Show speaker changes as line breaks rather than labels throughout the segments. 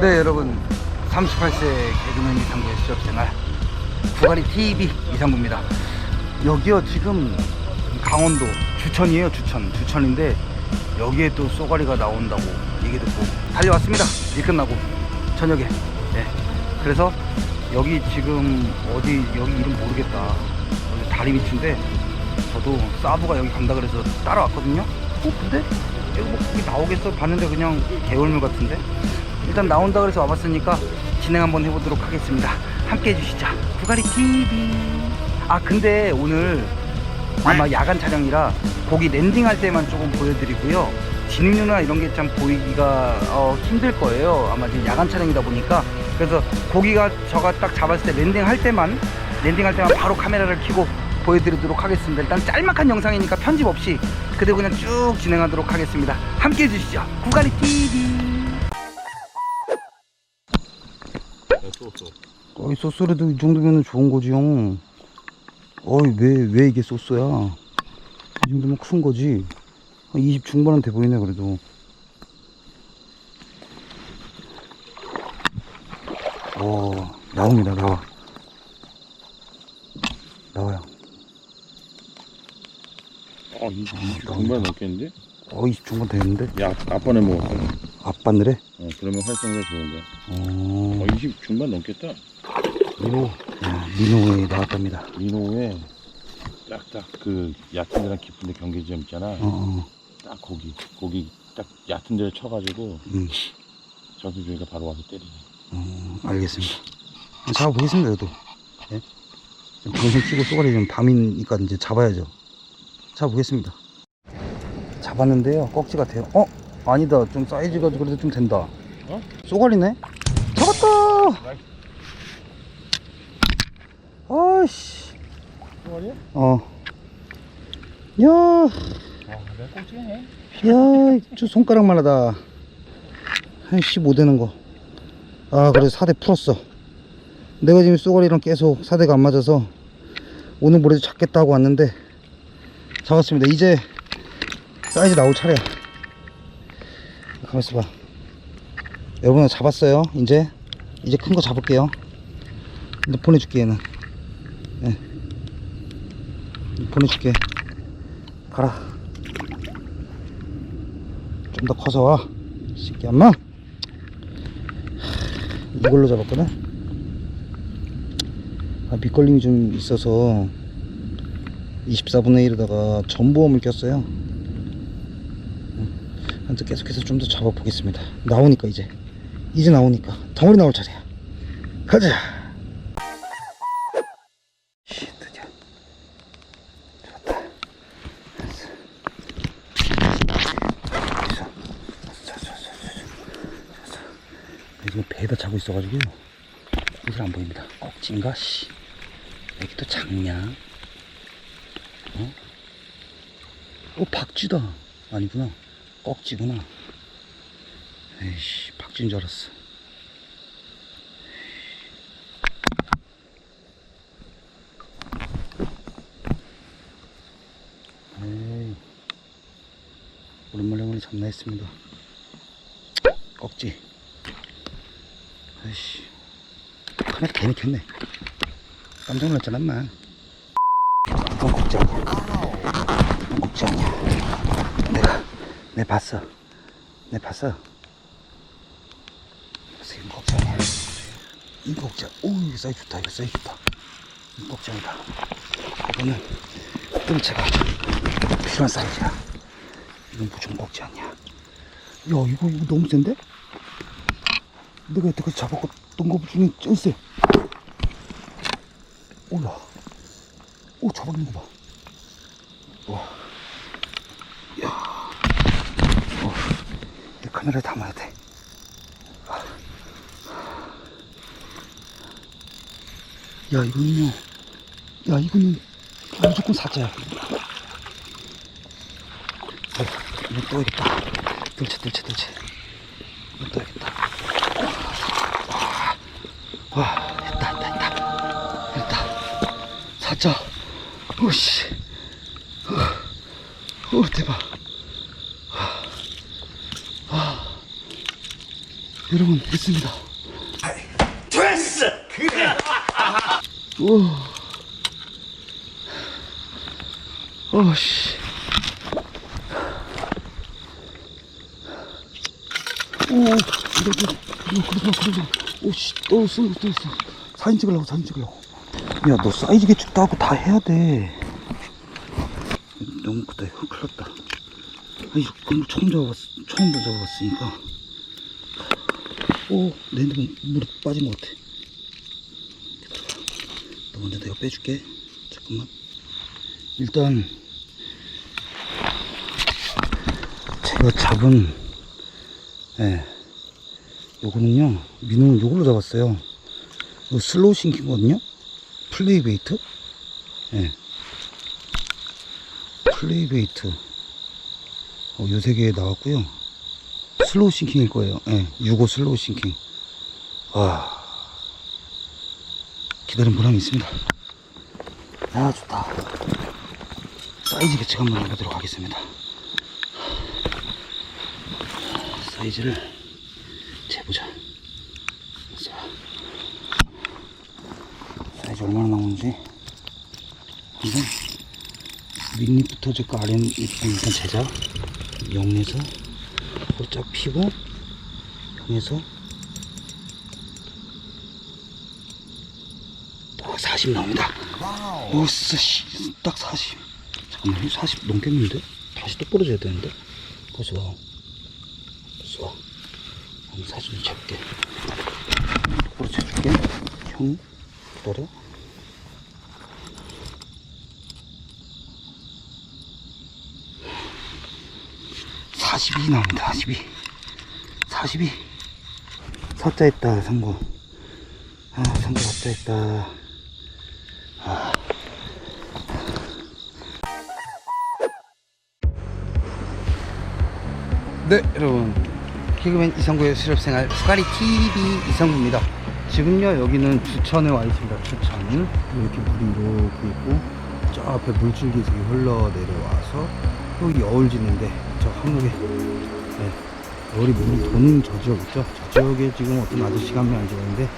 네 여러분. 38세 개그맨 이상구의 수업생활. 구가리 TV 이상구입니다. 여기요 지금 강원도 주천이에요 주천. 주천인데 여기에 또 쏘가리가 나온다고 얘기 듣고 달려왔습니다. 일 끝나고. 저녁에. 네. 그래서 여기 지금 어디 여기 이름 모르겠다. 여기 다리 밑인데 저도 사부가 여기 간다 그래서 따라왔거든요. 어 근데 여기 뭐 거기 나오겠어? 봤는데 그냥 개울물 같은데 일단 나온다 그래서 와봤으니까 진행 한번 해보도록 하겠습니다. 함께 해주시죠. 구가리 TV 아 근데 오늘 아마 야간 촬영이라 고기 랜딩할 때만 조금 보여드리고요. 진입류나 이런 게 참 보이기가 어, 힘들 거예요. 아마 지금 야간 촬영이다 보니까. 그래서 고기가 저가 딱 잡았을 때 랜딩 할 때만 랜딩 할 때만 바로 카메라를 켜고 보여드리도록 하겠습니다. 일단 짤막한 영상이니까 편집 없이 그대로 그냥 쭉 진행하도록 하겠습니다. 함께 해주시죠. 구가리 TV 어이 소스라도 이 정도면 좋은 거지 형. 어이 왜 왜 이게 소스야? 이 정도면 큰 거지. 20 중반은 돼 보이네 그래도. 오 나옵니다 나와. 나와요
어, 20, 20
너무
중반 넘겠는데?
어 20 중반 되는데?
야, 아빠네 뭐.
앞바늘에
어, 그러면 활성도 좋은 거야.
어
어, 20 중반 넘겠다.
민호 야, 민호에 나왔답니다
민호에 딱딱 그 얕은 데랑 깊은 데 경계지점 있잖아.
어, 어
딱 거기, 거기 딱 얕은 데를 쳐가지고
음.
저기 저희가 바로 와서 때리네.
어, 알겠습니다. 잡아보겠습니다, 저도. 예? 방송 키고 쏘가리 좀 밤이니까 이제 잡아야죠. 잡아보겠습니다. 잡았는데요, 꺽지 같아요. 어? 아니다. 좀 사이즈가 그래도 좀 된다.
어?
쏘가리네? 잡았다! 아이씨.
쏘가리야?
어. 야,
아, 내가 꼴찌네.
야, 저 손가락만 하다. 한씨 못 되는 거. 아, 그래 사대 풀었어. 내가 지금 쏘가리랑 계속 사대가 안 맞아서 오늘 모레도 잡겠다 하고 왔는데 잡았습니다. 이제 사이즈 나올 차례야. 가만 있어 봐. 여러분 잡았어요. 이제 이제 큰 거 잡을게요. 이제 보내줄게 얘는. 네. 보내줄게. 가라. 좀 더 커서 와. 새끼 엄마. 이걸로 잡았거든. 아, 밑걸림이 좀 있어서 24분의 1에다가 전보험을 꼈어요. 한번 계속해서 좀 더 잡아보겠습니다. 나오니까 이제. 이제 나오니까. 덩어리 나올 차례야. 가자. 씨, 드디어. 배에다 자고 있어가지고 옷을 안 보입니다. 꺽진가? 씨. 여기 또 작냐? 어? 어, 박쥐다. 아니구나. 꺽지구나. 에이씨, 박쥐인 줄 알았어. 에이. 오랜만에 오늘 잡나 했습니다. 꺽지. 아이씨. 카메라 괜히 켰네. 깜짝 놀랐잖아, 엄마. 이건 꺽지 아니야. 이건 꺽지 아니야. 내가, 내 봤어. 내 봤어. 이건 꺽지 아니야. 이거 꺽지 오, 이거 사이즈 좋다. 이거 사이즈 좋다. 꺽지 아니다. 이거는 뜰채가 필요한 사이즈야. 이건 무조건 아니야. 야, 이거, 이거 너무 센데? 내가 여태까지 잡았던 것 중에 제일 세. 오야. 오, 잡아먹는 거 봐. 와. 야. 어, 이 카메라에 담아야 돼. 아. 야, 이거는요. 야, 이거는 무조건 사자야. 어, 이거 떠야겠다. 들채, 들채, 들채. 이거 떠야겠다. 와, 됐다, 됐다, 됐다. 됐다. 사자. 오씨. 어, 어, 대박. 여러분 됐습니다. 됐어! 그래 우와 어씨. 오 그래 그래 그래 그래 그래 오씨. 또 있어 또 있어. 사진 찍으려고 사진 찍으려고. 야 너 사이즈 개축 따고 다 해야 돼. 너무 크다. 이거 큰일 났다. 아니 이런 거 처음 잡아봤 처음 잡아봤으니까 오, 내 핸드폰 물이 빠진 것 같아. 너 먼저 내가 빼줄게. 잠깐만. 일단, 제가 잡은, 예, 요거는요, 민호는 요걸로 잡았어요. 이거 슬로우 싱킹거든요? 플레이 베이트? 예. 플레이 베이트. 어, 요세개 나왔고요. 슬로우 싱킹일 거예요. 예, 6호 슬로우 싱킹. 와. 기다린 보람이 있습니다. 아, 좋다. 사이즈 개측 한번 해보도록 하겠습니다. 사이즈를 재보자. 자, 사이즈 얼마나 나오는지. 한번 윗립부터 제거 아래 일단 제자. 0에서 살짝 피고 여기서 딱 40 나옵니다. 오씨, 씨, 딱 40. 잠깐만, 40 넘겠는데? 다시 또 부러져야 되는데? 거기서 와. 거기서 와. 한번 사진 좀 재볼게. 똑바로 재줄게. 형, 기다려. 사십이 나옵니다. 42. 42. 사자 했다, 상고. 아, 상고 사자 했다. 아. 네, 여러분. 개그맨 이상구의 수렵생활 수가리 TV 이상구입니다. 지금요, 여기는 주천에 와 있습니다. 주천. 이렇게 물이 이렇게 있고, 저 앞에 물줄기 흘러 내려와서, 여기 여울 짓는데, 저 한국에, 네, 여울이 몸이 도는 저 지역 있죠? 저 지역에 지금 어떤 아저씨가 한 명 앉아있는데,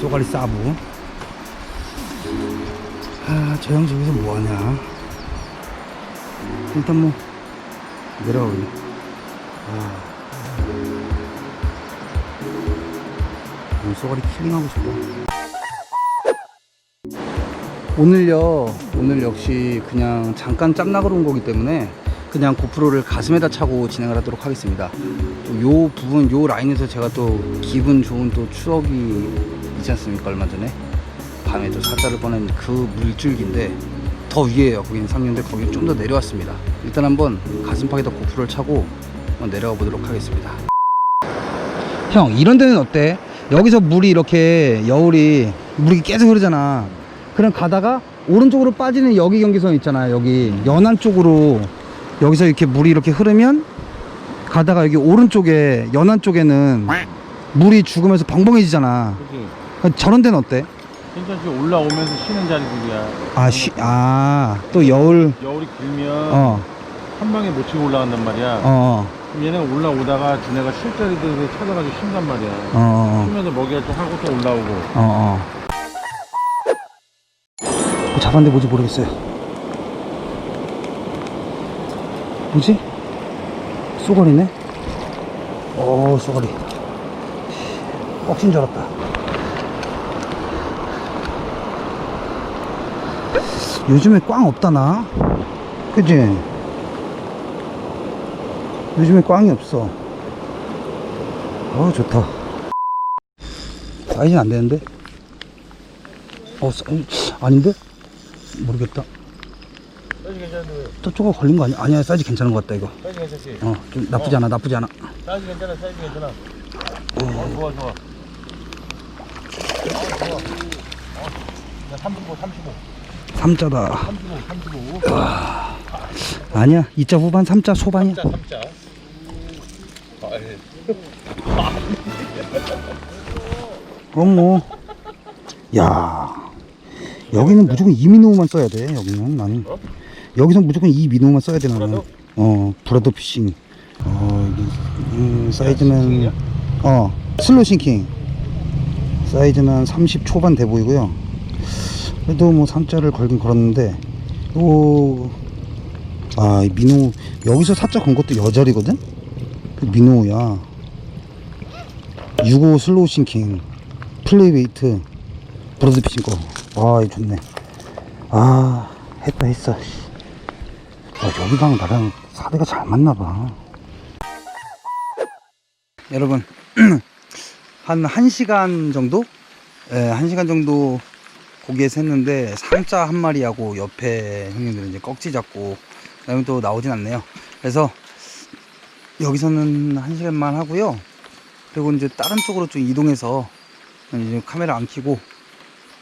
쪼가리 싸부. 아, 저 형 저기서 뭐하냐. 일단 뭐, 내려가보네. 아. 쏘가리 킬링하고 싶다. 오늘요, 오늘 역시 그냥 잠깐 짬나그러 온 거기 때문에 그냥 고프로를 가슴에다 차고 진행을 하도록 하겠습니다. 또요 부분, 요 라인에서 제가 또 기분 좋은 또 추억이 있지 않습니까? 얼마 전에 밤에 또 사자를 보낸 그 물줄기인데 더 위에요. 거기는 3년인데 거기 좀 더 내려왔습니다. 일단 한번 가슴팍에다 고프로를 차고 한번 내려가 보도록 하겠습니다. 형, 이런 데는 어때? 여기서 물이 이렇게 여울이 물이 계속 흐르잖아. 그럼 가다가 오른쪽으로 빠지는 여기 경계선 있잖아요. 여기 연안 쪽으로 여기서 이렇게 물이 이렇게 흐르면 가다가 여기 오른쪽에 연안 쪽에는 물이 죽으면서 벙벙해지잖아.
그치.
저런 데는 어때?
괜찮지. 올라오면서 쉬는 자리들이야.
아, 쉬, 아, 또 여울,
여울이 길면
어,
한 방에 못 치고 올라간단 말이야.
어,
그럼 얘네가 올라오다가 지네가 쉴 자리들을 찾아가지고 쉰단 말이야.
어, 어,
쉬면서 먹이 활동 하고 또 올라오고.
어, 어. 뭐 잡았는데 뭐지 모르겠어요. 뭐지? 쏘가리네? 오, 쏘가리. 꺽신 줄 알았다. 요즘에 꽝 없다나? 그지? 요즘에 꽝이 없어. 어, 좋다. 사이즈는 안 되는데? 어, 사이, 아닌데? 모르겠다.
사이즈 괜찮은데
저쪽가 걸린 거 아니야? 아니야, 사이즈 괜찮은 것 같다, 이거.
사이즈 괜찮지?
어, 좀 나쁘지 않아, 나쁘지 않아.
사이즈 괜찮아. 사이즈 괜찮아. 어, 좋아 좋아. 어, 좋아. 어, 35, 35,
삼자다.
35, 35.
아니야, 2자 후반, 3자 소반이야.
3자, 3자. 아, 예.
그럼 뭐. 야 여기는 무조건 이민호만 써야 돼, 여기는. 나는.
어?
여기서 무조건 이 민호만 써야 돼, 나는.
브라더?
어, 브라더 피싱. 어, 이게, 음, 사이즈는. 어, 슬로우 싱킹 사이즈는 30 초반 돼 보이고요 그래도 뭐 3자를 걸긴 걸었는데 요 아, 이 민호 여기서 4자 건 것도 여자리거든? 그 민호야 65 슬로우 싱킹 플레이웨이트 브로드피싱 거. 아, 이거 좋네. 아, 했다 했어. 씨. 아, 여기랑 나랑 사대가 잘 맞나 봐. 여러분, 한 1시간 정도? 예, 1시간 정도 고기에서 했는데 삼자 한 마리하고 옆에 형님들은 이제 꺽지 잡고 그 다음에 또 나오진 않네요. 그래서 여기서는 1시간만 하고요. 그리고 이제 다른 쪽으로 좀 이동해서 이제 카메라 안 켜고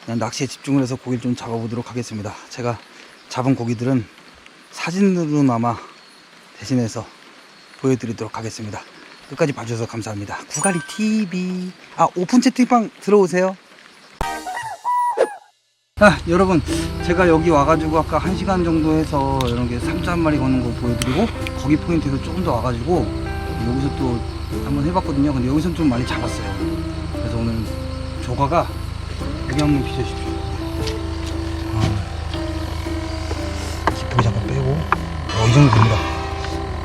그냥 낚시에 집중을 해서 고기를 좀 잡아보도록 하겠습니다. 제가 잡은 고기들은 사진으로나마 대신해서 보여드리도록 하겠습니다. 끝까지 봐주셔서 감사합니다. 구가리 TV 아 오픈 채팅방 들어오세요. 아 여러분 제가 여기 와가지고 아까 1시간 정도 해서 이런 게 삼자 한 마리 거는 거 보여드리고 거기 포인트에서 조금 더 와가지고 여기서 또 한번 해봤거든요 근데 여기서 좀 많이 잡았어요 그래서 오늘 조과가 여기 한번 비춰주십시오 이 정도 됩니다.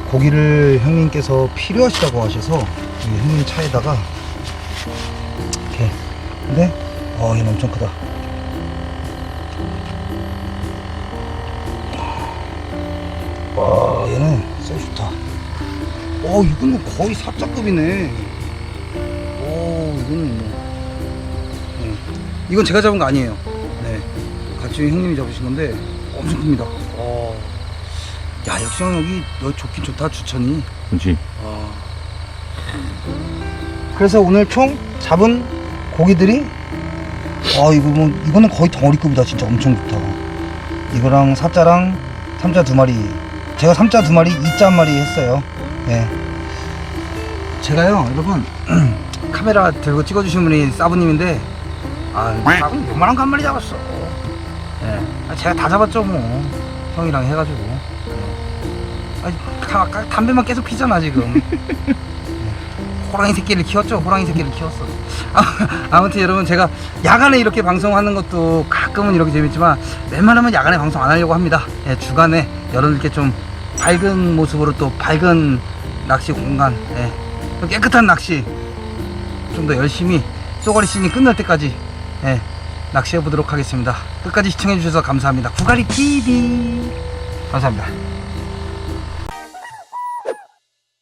고기를 형님께서 필요하시다고 하셔서 형님 차에다가 이렇게. 근데 어 얘는 엄청 크다. 와 얘는 쎄 좋다. 어 이거는 거의 사자급이네. 오 이거는 뭐. 네. 이건 제가 잡은 거 아니에요. 네. 같이 형님이 잡으신 건데 엄청 큽니다. 어. 야 역시 형 여기 여기 좋긴 좋다 주천이.
그렇지.
그래서 오늘 총 잡은 고기들이 아 이거 뭐 이거는 거의 덩어리급이다 진짜 엄청 좋다 이거랑 사자랑 삼자 두 마리. 제가 삼자 두 마리 이자 한 마리 했어요. 예. 제가요 여러분 카메라 들고 찍어주신 분이 사부님인데 아 사부님 요만한 거 한 마리 잡았어. 예. 아, 제가 다 잡았죠 뭐. 형이랑 해가지고. 예. 아니 가- 가- 담배만 계속 피잖아 지금 호랑이 새끼를 키웠죠. 호랑이 새끼를 키웠어. 아, 아무튼 여러분 제가 야간에 이렇게 방송하는 것도 가끔은 이렇게 재밌지만 웬만하면 야간에 방송 안 하려고 합니다. 예, 주간에 여러분께 좀 밝은 모습으로 또 밝은 낚시 공간, 예, 또 깨끗한 낚시 좀 더 열심히 쏘가리 시즌이 끝날 때까지 예, 낚시해 보도록 하겠습니다. 끝까지 시청해 주셔서 감사합니다. 구가리 TV 감사합니다.